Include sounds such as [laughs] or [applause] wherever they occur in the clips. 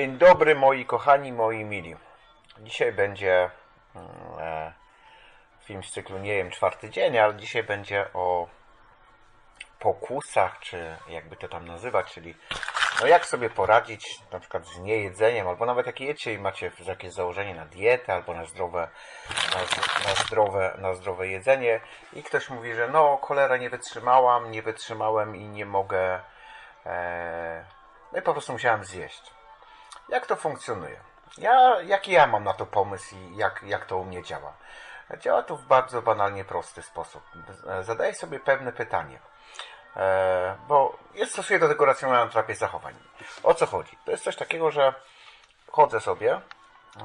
Dzień dobry moi kochani, moi mili. Dzisiaj będzie mm, e, film z cyklu Nie jem czwarty dzień, ale dzisiaj będzie o pokusach, czy jakby to tam nazywać, czyli no jak sobie poradzić na przykład z niejedzeniem, albo nawet jak jecie i macie jakieś założenie na dietę, albo na zdrowe, na, na zdrowe, na zdrowe jedzenie i ktoś mówi, że no cholera nie wytrzymałam, nie wytrzymałem i nie mogę, e, no i po prostu musiałem zjeść. Jak to funkcjonuje? Ja, jaki ja mam na to pomysł i jak, jak to u mnie działa? Działa to w bardzo banalnie prosty sposób. Zadaję sobie pewne pytanie. E, bo stosuję do tego racjonalną terapię zachowań. O co chodzi? To jest coś takiego, że chodzę sobie,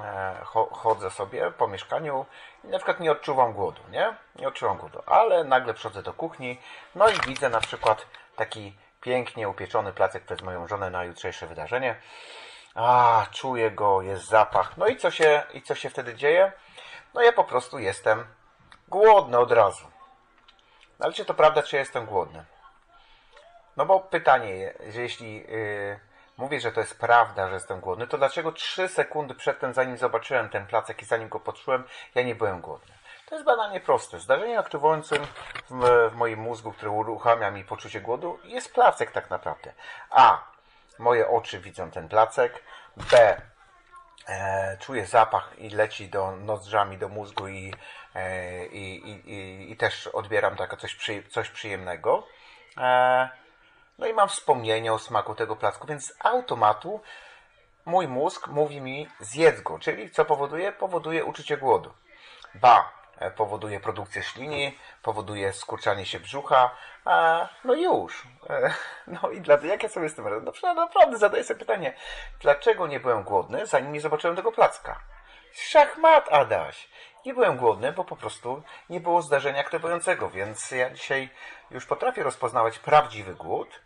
e, cho, chodzę sobie po mieszkaniu i na przykład nie odczuwam głodu, nie? Nie odczuwam głodu, ale nagle przychodzę do kuchni, no i widzę na przykład taki pięknie upieczony placek przez moją żonę na jutrzejsze wydarzenie. A, czuję go, jest zapach. No i co się, i co się wtedy dzieje? No ja po prostu jestem głodny od razu. No Ale czy to prawda, czy ja jestem głodny? No bo pytanie, że jeśli yy, mówię, że to jest prawda, że jestem głodny, to dlaczego 3 sekundy przedtem, zanim zobaczyłem ten placek i zanim go poczułem, ja nie byłem głodny? To jest banalnie proste. Zdarzeniem aktywującym w, w moim mózgu, które uruchamia mi poczucie głodu, jest placek tak naprawdę. A. Moje oczy widzą ten placek. B. E, czuję zapach i leci do nozdrzami do mózgu i, e, i, i, i, też odbieram to jako coś, przy, coś przyjemnego. E, no i mam wspomnienie o smaku tego placku, więc z automatu mój mózg mówi mi zjedz go, czyli co powoduje? Powoduje uczucie głodu. Ba, powoduje produkcję ślini, powoduje skurczanie się brzucha, a, no już. E, [laughs] No i dlatego, jak ja sobie z tym radzę? No przecież naprawdę zadaję sobie pytanie, dlaczego nie byłem głodny, zanim nie zobaczyłem tego placka? Szachmat, Adaś! Nie byłem głodny, bo po prostu nie było zdarzenia aktywującego, więc ja dzisiaj już potrafię rozpoznawać prawdziwy głód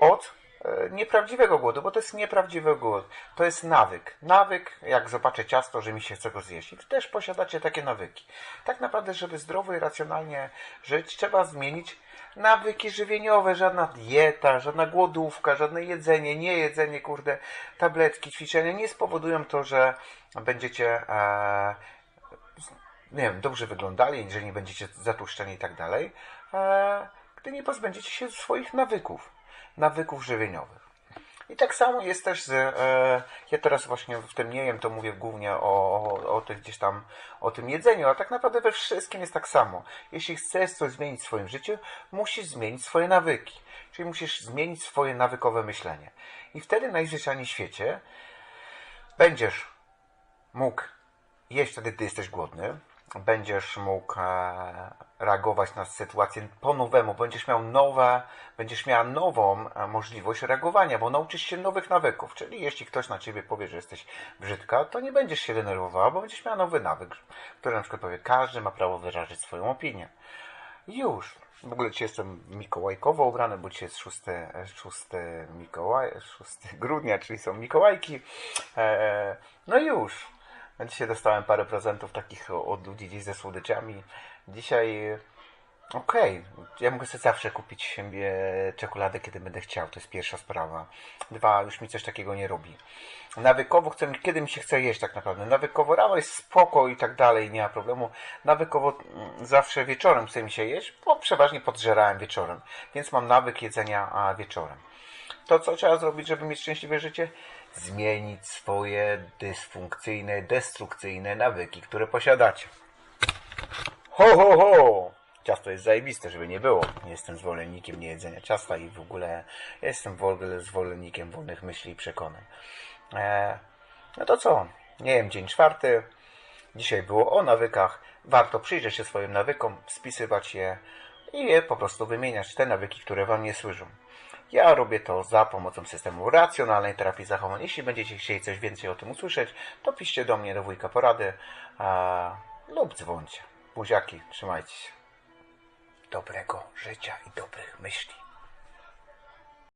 od e, nieprawdziwego głodu, bo to jest nieprawdziwy głód. To jest nawyk. Nawyk, jak zobaczę ciasto, że mi się chce go zjeść. I wy też posiadacie takie nawyki. Tak naprawdę, żeby zdrowo i racjonalnie żyć, trzeba zmienić nawyki żywieniowe. Żadna dieta, żadna głodówka, żadne jedzenie, nie jedzenie, kurde, tabletki, ćwiczenia nie spowodują to, że będziecie e, nie wiem, dobrze wyglądali, że nie będziecie zatłuszczeni i tak dalej, e, gdy nie pozbędziecie się swoich nawyków, nawyków żywieniowych. I tak samo jest też z, e, ja teraz właśnie w tym nie jem, to mówię głównie o, o, o tych gdzieś tam, o tym jedzeniu, a tak naprawdę we wszystkim jest tak samo. Jeśli chcesz coś zmienić w swoim życiu, musisz zmienić swoje nawyki. Czyli musisz zmienić swoje nawykowe myślenie. I wtedy najzwyczajniej w świecie będziesz mógł jeść wtedy, gdy jesteś głodny. Będziesz mógł e, reagować na sytuację po nowemu. Będziesz miał nowe, będziesz miała nową e, możliwość reagowania, bo nauczysz się nowych nawyków. Czyli jeśli ktoś na ciebie powie, że jesteś brzydka, to nie będziesz się denerwowała, bo będziesz miała nowy nawyk, który na przykład powie, każdy ma prawo wyrazić swoją opinię. Już. W ogóle dzisiaj jestem mikołajkowo ubrany, bo dzisiaj jest 6, 6, Mikołaj, 6 grudnia, czyli są Mikołajki. E, no już. Dzisiaj dostałem parę prezentów takich od ludzi gdzieś ze słodyczami. Dzisiaj, e, okej, ja mogę sobie zawsze kupić siebie czekoladę, kiedy będę chciał. To jest pierwsza sprawa. Dwa, już mi coś takiego nie robi. Nawykowo chcę, kiedy mi się chce jeść tak naprawdę. Nawykowo rano jest spoko i tak dalej, nie ma problemu. Nawykowo mm, zawsze wieczorem chce mi się jeść, bo przeważnie podżerałem wieczorem. Więc mam nawyk jedzenia wieczorem. To, co trzeba zrobić, żeby mieć szczęśliwe życie? Zmienić swoje dysfunkcyjne, destrukcyjne nawyki, które posiadacie. Ho, ho, ho! Ciasto jest zajebiste, żeby nie było. Jestem zwolennikiem niejedzenia ciasta i w ogóle jestem w ogóle zwolennikiem wolnych myśli i przekonań. E, no to co? Nie wiem, dzień czwarty. Dzisiaj było o nawykach. Warto przyjrzeć się swoim nawykom, spisywać je i je po prostu wymieniać. Te nawyki, które Wam nie służą. Ja robię to za pomocą systemu racjonalnej terapii zachowań. Jeśli będziecie chcieli coś więcej o tym usłyszeć, to piszcie do mnie do wujka porady a, lub dzwońcie. Buziaki, trzymajcie się. Dobrego życia i dobrych myśli.